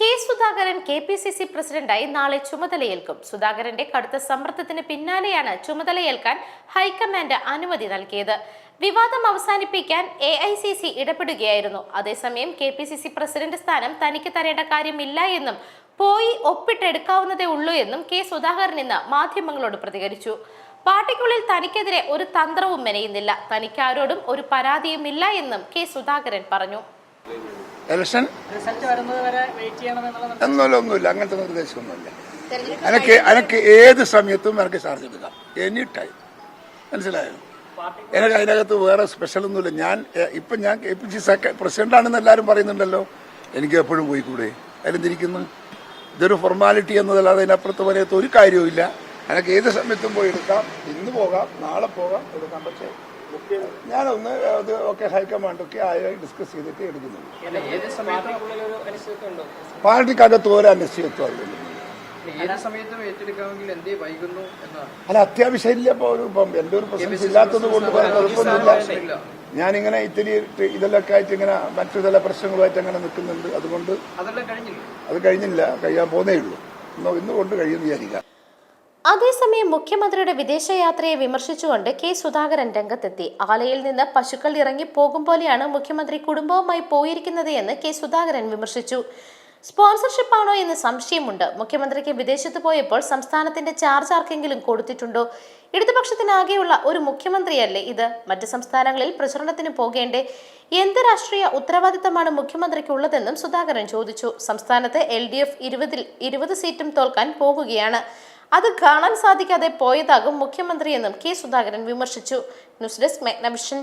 K Sudhakaran K P C C പ്രസിഡന്റായി നാളെ ചുമതലയേൽക്കും. സുധാകരന്റെ കടുത്ത സമ്മർദ്ദത്തിന് പിന്നാലെയാണ് ചുമതലയേൽക്കാൻ ഹൈക്കമാൻഡ് അനുമതി നൽകിയത്. വിവാദം അവസാനിപ്പിക്കാൻ എ ഐ സി സി ഇടപെടുകയായിരുന്നു. അതേസമയം K P C C president സ്ഥാനം തനിക്ക് തരേണ്ട കാര്യമില്ല എന്നും പോയി ഒപ്പിട്ടെടുക്കാവുന്നതേ ഉള്ളൂ എന്നും കെ സുധാകരൻ ഇന്ന് മാധ്യമങ്ങളോട് പ്രതികരിച്ചു. പാർട്ടിക്കുള്ളിൽ തനിക്കെതിരെ ഒരു തന്ത്രവും മെനയുന്നില്ല. തനിക്കാരോടും ഒരു പരാതിയുമില്ല എന്നും കെ സുധാകരൻ പറഞ്ഞു. ഇലക്ഷൻ എന്നല്ല ഒന്നുമില്ല അങ്ങനത്തെ നിർദ്ദേശമൊന്നുമില്ല. എനിക്ക് എനിക്ക് ഏത് സമയത്തും എനിക്ക് ചാർജ് എടുക്കാം എനി ടൈം മനസ്സിലായോ? എനിക്ക് അതിനകത്ത് വേറെ സ്പെഷ്യൽ ഒന്നുമില്ല. ഞാൻ ഇപ്പം ഞാൻ കെ പി സി പ്രസിഡന്റ് ആണെന്ന് എല്ലാവരും പറയുന്നുണ്ടല്ലോ. എനിക്ക് എപ്പോഴും പോയി പോയിക്കൂടെ? അതിലെന്തിരിക്കുന്നു? ഇതൊരു ഫോർമാലിറ്റി എന്നതല്ലാതെ അതിനപ്പുറത്ത് പറയാത്ത ഒരു കാര്യവും ഇല്ല എനിക്ക് ഏത് സമയത്തും പോയി എടുക്കാം. ഇന്ന് പോകാം നാളെ പോകാം എടുക്കാം. പക്ഷേ ഞാനൊന്ന് അത് ഒക്കെ ഹൈക്കമാൻഡൊക്കെ ആയി ഡിസ്കസ് ചെയ്തിട്ട് എടുക്കുന്നുള്ളൂ പാർട്ടിക്കകത്ത് ഒരു അനിശ്ചിതത്വം അല്ല അത്യാവശ്യം ഇല്ല ഇപ്പോൾ ഒരു ഇപ്പം എന്റെ ഒരു പ്രസൻസ് ഇല്ലാത്തത് കൊണ്ട് കുഴപ്പമൊന്നുമില്ല. ഞാനിങ്ങനെ ഇത്തിരി ഇതെല്ലൊക്കെ ഇതിലൊക്കെ ആയിട്ട് ഇങ്ങനെ മറ്റു ചില പ്രശ്നങ്ങളുമായിട്ട് അങ്ങനെ നിൽക്കുന്നുണ്ട്. അതുകൊണ്ട് അതെല്ലാം കഴിഞ്ഞില്ല? അത് കഴിഞ്ഞില്ല കഴിയാൻ പോന്നേ ഉള്ളൂ. ഇന്ന് ഇന്ന് കൊണ്ട് കഴിയുമെന്ന് വിചാരിക്കാം. അതേസമയം മുഖ്യമന്ത്രിയുടെ വിദേശയാത്രയെ വിമർശിച്ചുകൊണ്ട് കെ സുധാകരൻ രംഗത്തെത്തി. ആലയിൽ നിന്ന് പശുക്കൾ ഇറങ്ങി പോകും പോലെയാണ് മുഖ്യമന്ത്രി കുടുംബവുമായി പോയിരിക്കുന്നത് എന്ന് കെ സുധാകരൻ വിമർശിച്ചു. സ്പോൺസർഷിപ്പ് ആണോ എന്ന് സംശയമുണ്ട്. മുഖ്യമന്ത്രിക്ക് വിദേശത്ത് പോയപ്പോൾ സംസ്ഥാനത്തിന്റെ ചാർജ് ആർക്കെങ്കിലും കൊടുത്തിട്ടുണ്ടോ? ഇടതുപക്ഷത്തിനാകെയുള്ള ഒരു മുഖ്യമന്ത്രിയല്ലേ ഇത്? മറ്റ് സംസ്ഥാനങ്ങളിൽ പ്രചരണത്തിന് പോകേണ്ടേ? എന്ത് രാഷ്ട്രീയ ഉത്തരവാദിത്തമാണ് മുഖ്യമന്ത്രിക്കുള്ളതെന്നും സുധാകരൻ ചോദിച്ചു. സംസ്ഥാനത്ത് എൽ ഡി എഫ് ഇരുപതിൽ ഇരുപത് സീറ്റും തോൽക്കാൻ പോകുകയാണ്. അത് കാണാൻ സാധിക്കാതെ പോയതാകും മുഖ്യമന്ത്രിയെന്നും കെ സുധാകരൻ വിമർശിച്ചു. News desk മെഗ്നവിഷൻ